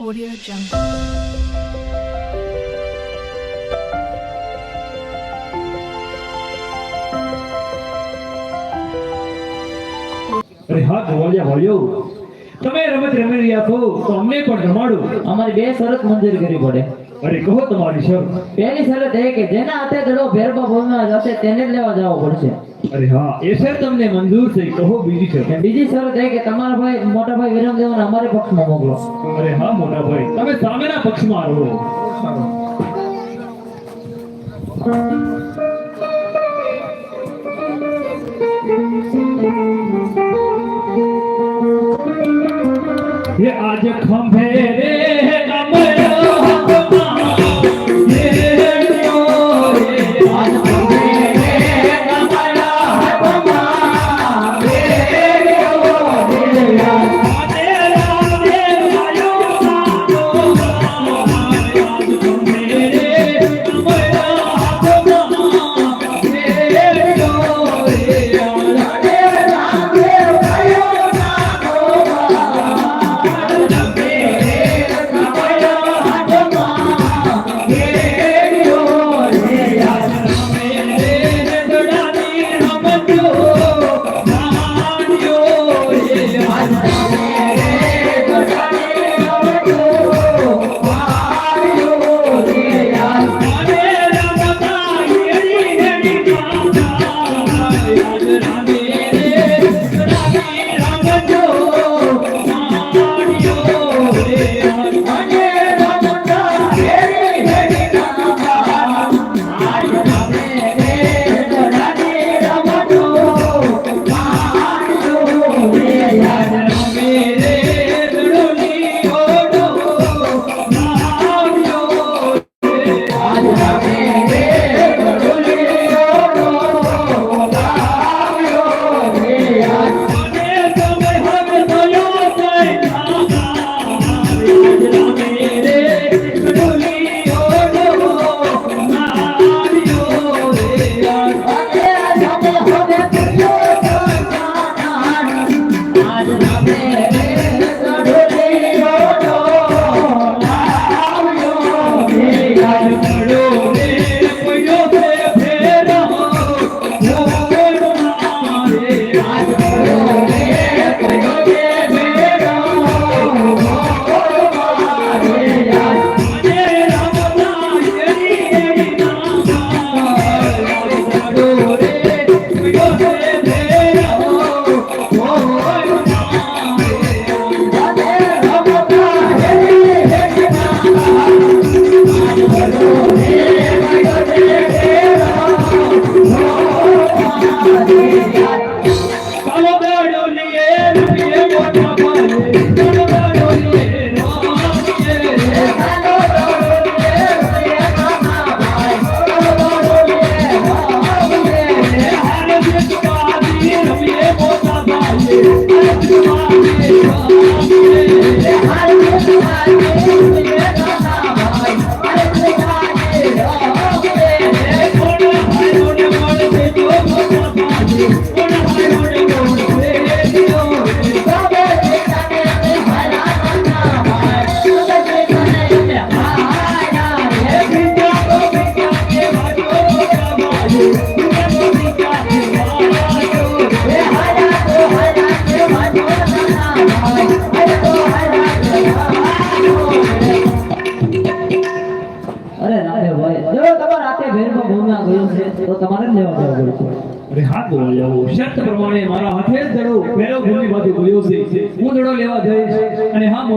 Audio Jungle. તમે રમત રમી રહ્યા છો, તો અમને પણ રમાડો. અમારી બે શરત મંજૂર કરવી પડે. અરે કહો તમારી શરત પહેલી શરત એ કે જેના હાથે દડો ભેરબા ભૂમિમાં જશે તેને જ લેવા જવો પડશે અરે હા એ શરત તમને મંજૂર થઈ કહો બીજી શરત અને બીજી શરત એ કે તમારા ભાઈ મોટા ભાઈ વિરમદેવને અમારે પક્ષમાં મોકલો અરે હા મોટા ભાઈ તમે સામેના પક્ષમાં રહો ये आज खंभे रे Yeah.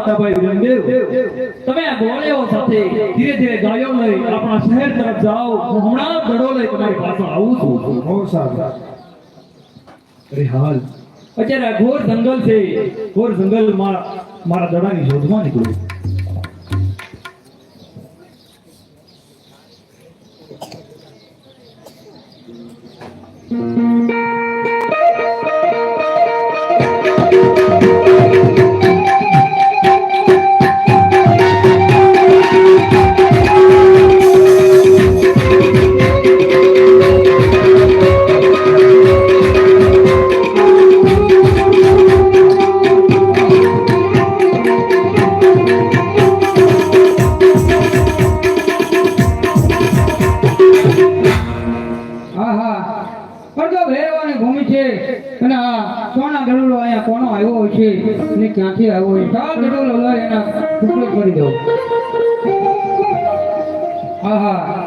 મોટા ભાઈ વિરમદેવ તમે આ ગોળિયાઓ સાથે ધીરે ધીરે ગાયો લઈ આપણા શહેર તરફ જાઓ. હું હમણાં જ લઈ તમારી આવું છું. બહુ સારું અરે હાલ. અત્યારે આ ઘોર જંગલ છે. ઘોર જંગલમાં મારા દડાની શોધમાં નીકળ્યું.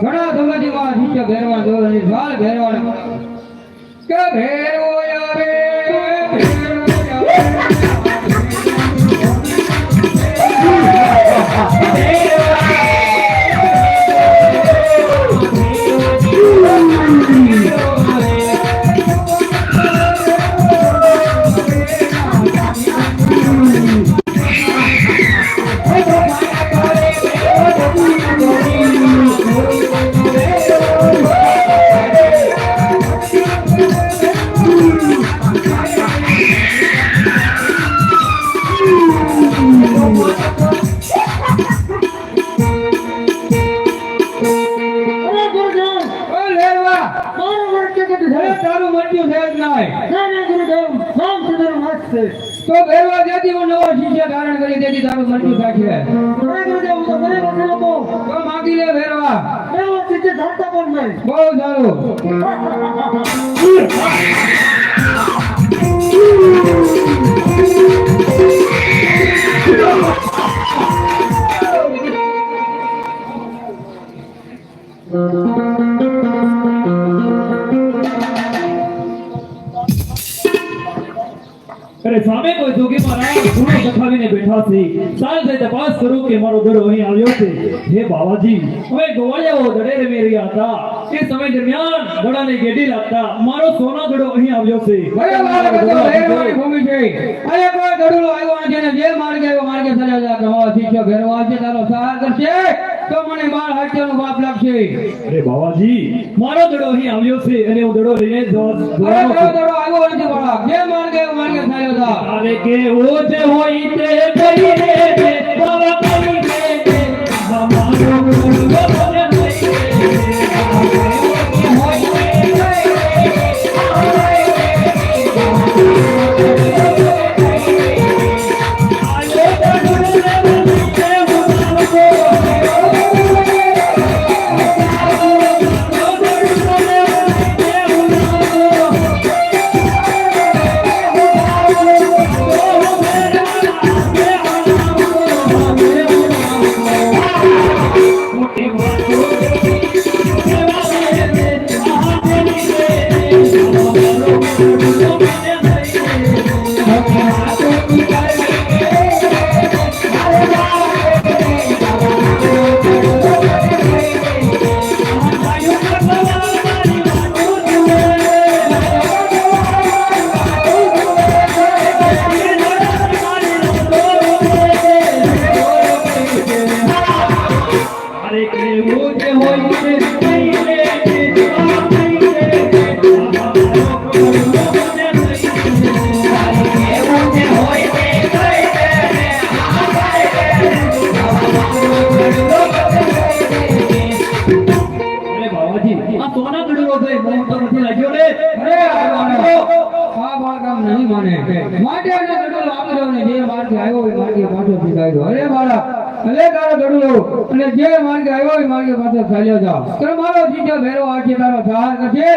ઘણા સમયથી મારા નીચે ભેરવા જો વાર ભેરવા કે ભેરવો આવે ભેરવો આવે. તો ભેરવા જેથી હું નવો શિષ્ય ધારણ કરી તેથી તારું અરે ગુરુદેવ હું તો મને નથી લોકો તો માગી લે ભેરવા મેં શિષ્ય ધારતા પણ નહીં. બહુ સારું. કે મારો દડો અહીં આવ્યો છે? હે બાવાજી અમે ગોવાળિયાઓ દડે રમી રહ્યા હતા. એ સમય દરમિયાન દડાને ગેડી લાગતા મારો સોના દડો અહીં આવ્યો છે. અરે મારા ભૂમિ છે. અરે કોઈ ગડુલો આવ્યો નથી ને જે માર્ગે આવ્યો માર્ગે સજા જા હવા શિષ્ય ભેરવા છે તારો સહાર કરશે. તો મને માર હાથ્યનો બાપ લાગશે. અરે બાવાજી મારો દડો અહીં આવ્યો છે અને હું દડો લઈને જવા- અરે જવાનો છું. ગડો આવ્યો નથી બાળક જે માર્ગે અરે કેવો જે હોય તે કરી દેજે, બાવા કરી દેજે. અમારો ગુરુ મને થઈ તારો ગડુલો અને જે માર્ગે આવ્યો હોય માર્ગે પાછો ચાલ્યો જાઓ. તો મારો શિષ્ય ભેરો આજે તારો સહાર કરશે.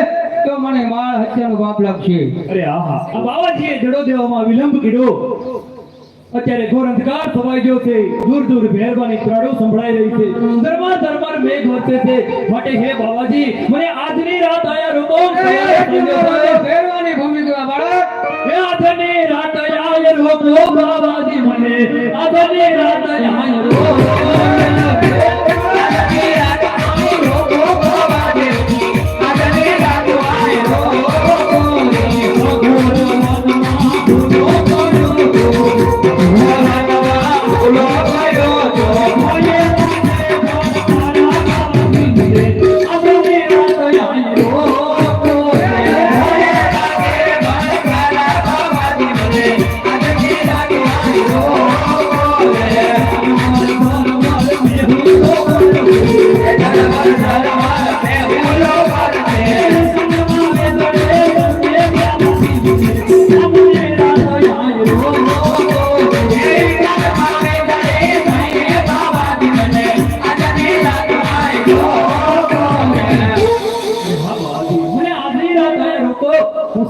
તો મને માર હત્યાનો પાપ લાગશે. અરે આહા. આ બાવાજીએ જડો દેવામાં વિલંબ કર્યો. અત્યારે ઘોર અંધકાર છવાઈ ગયો છે. દૂર દૂર ભેરવાની ત્રાડો સંભળાઈ રહી છે. દરબાર દરબાર મેઘ વર્તે છે. માટે હે બાવાજી મને આજની રાત આયા રોગો ભેરવાની ભૂમિકા બાળક. હે આજની રોગો બાવાજી મને. આજની રાત રોગો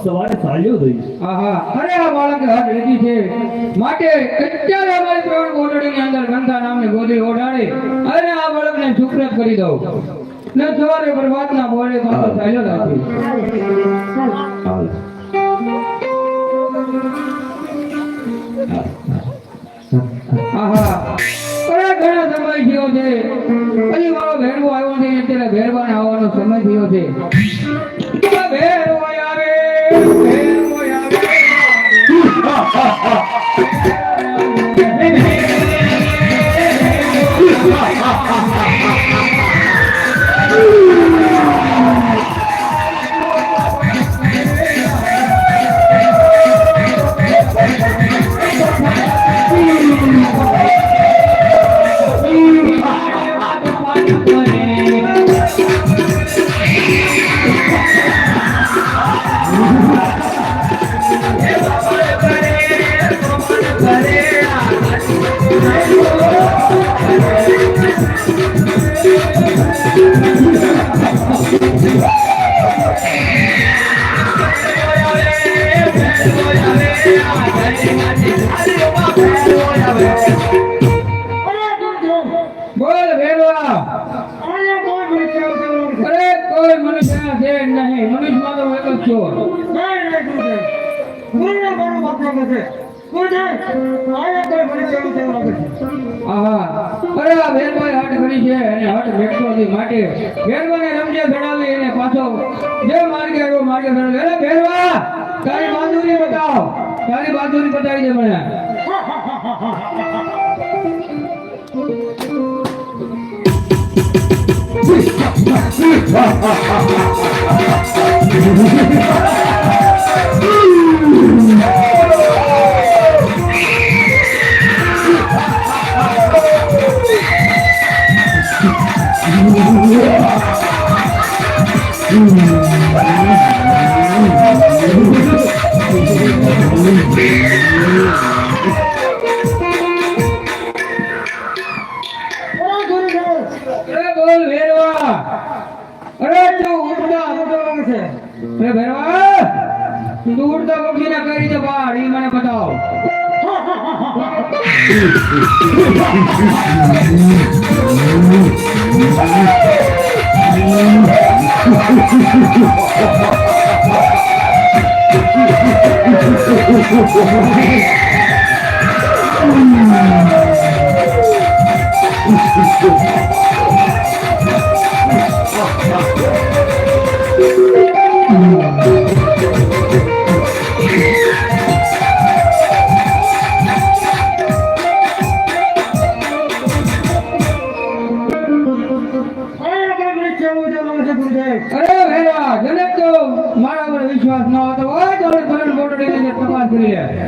તારે સાલ્યો દઈશ. આહા અરે આ બાળક હાથ લીધી છે. માટે અત્યારે અમારી ત્રણ ગોદડીની અંદર ગંધા નામની ગોદડી ઓઢાડે અને આ બાળકને સુપ્રત કરી દઉં. ને સવારે પ્રભાતના બોલે તો ચાલ્યો રાખી હાલ. આહા અરે ઘણો સમય થયો છે. હજી મારો ભેરવો આવ્યો છે અત્યારે ભેરવાને આવવાનો સમય થયો છે. ભેરવો આયા કોઈ. આહા અરે આ હટ કરી છે અને હટ વ્યક્તો હતી માટે ભેરવાને રમજે ચડાવી એને પાછો જે માર્ગે આવ્યો માર્ગે ચડાવી અરે તારી બહાદુરી બતાવ તારી બહાદુરી બતાવી દે મને Oh, ગુરુદેવ. અરે ભેરવા જને તો મારા પર વિશ્વાસ ન હતો, હોય તો હવે ભરણ બોટડીને તપાસ કરી લે અરે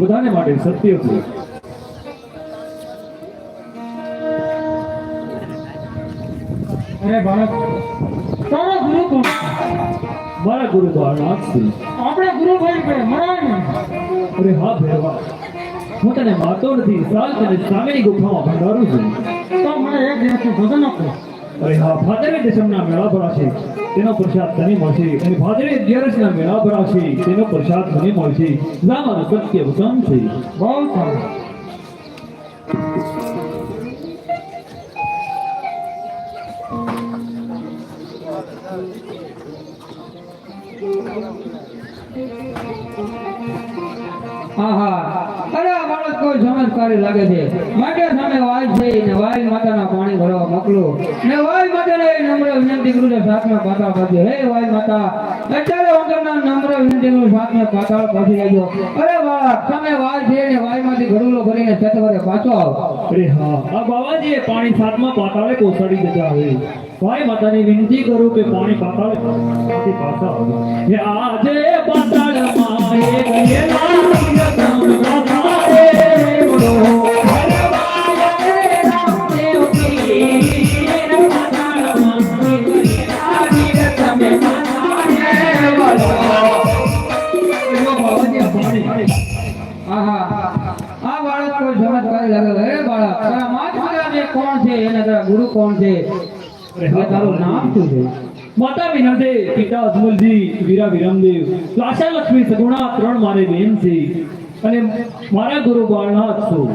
બધાને માટે સત્ય છે. અરે બાળક તારો ગુરુ કોણ મારા ગુરુ તો અનાથ છે. આપણે ગુરુભાઈ કહે મરાય નહીં. અરે હા ભેરવા. હું તને મારતો નથી. સાલ તને સામેની ગુફામાં ભંડારું છું. તો મને એક દિવસનું ભોજન આપો. અરે હા ભાદરવી દશમના મેળા ભરાશે તેનો પ્રસાદ તને મળશે અને ભાદરે અગિયારસના મેળા પર તેનો પ્રસાદ મને મળશે. ના સત્ય વચન છે. બહુ સારું હા હા કોઈ ચમત્કારી લાગે છે. માટે સામે વાય છે ને વાય માતાના પાણી ભરવા મોકલો. ને વાય માતાને નમ્ર વિનંતી કરું છું સાથમાં પાતાળ કરજો હે વાય માતા, અત્યારે વગરના નમ્ર વિનંતી કરું સાથમાં પાતાળ પહોંચી લેજો અરે બાળક તમે વાય છે ને વાયમાંથી ઘડુલો ભરીને ચતવરે પાછો આવો. અરે હા, આ બાવાજીએ પાણી સાતમા પાતાળે કોસડી દેતા હોય. ભાઈ માતાની વિનંતી કરું કે પાણી પાતાળે પાછા આવો. આજે પાતાળમાં એ ગયેલા ગુરુ કોણ છે તારું નામ શું છે માતા વિનંતે પિતા અજમલજી વીરા વિરમદેવ લાશા લક્ષ્મી સગુણા ત્રણ મારે બેન છે અને મારા ગુરુ બાળનાથ છું.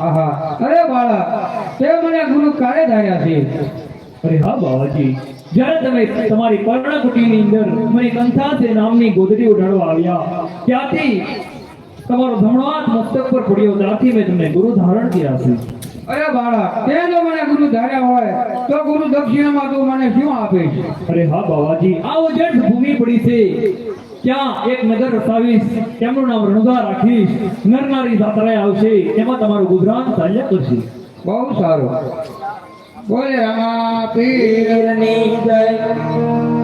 આહા. અરે બાળા તે મને ગુરુ કાળે ધાર્યા છે? અરે હા બાવાજી. જ્યારે તમે તમારી કર્ણકુટીની અંદર મને કંથાસે નામની ગોદડી ઉડાડવા આવ્યા ત્યાંથી તમારો ધમણવાત મસ્તક પર પડ્યો ત્યાંથી મેં તમને ગુરુ ધારણ કર્યા છે. અરે બાળા તે જો મને ગુરુ ધાર્યા હોય તો ગુરુ દક્ષિણામાં તું મને શું છે? અરે હા બાવાજી. આ ઉજળ ભૂમિ પડી છે. ત્યાં એક નગર રસાવીશ તેમનું નામ રણુગા રાખીશ. નરનારી જાત્રાએ આવશે એમાં તમારું ગુજરાન ચાલ્યા કરશે. બહુ સારું. બોલે રામા પીરની જય.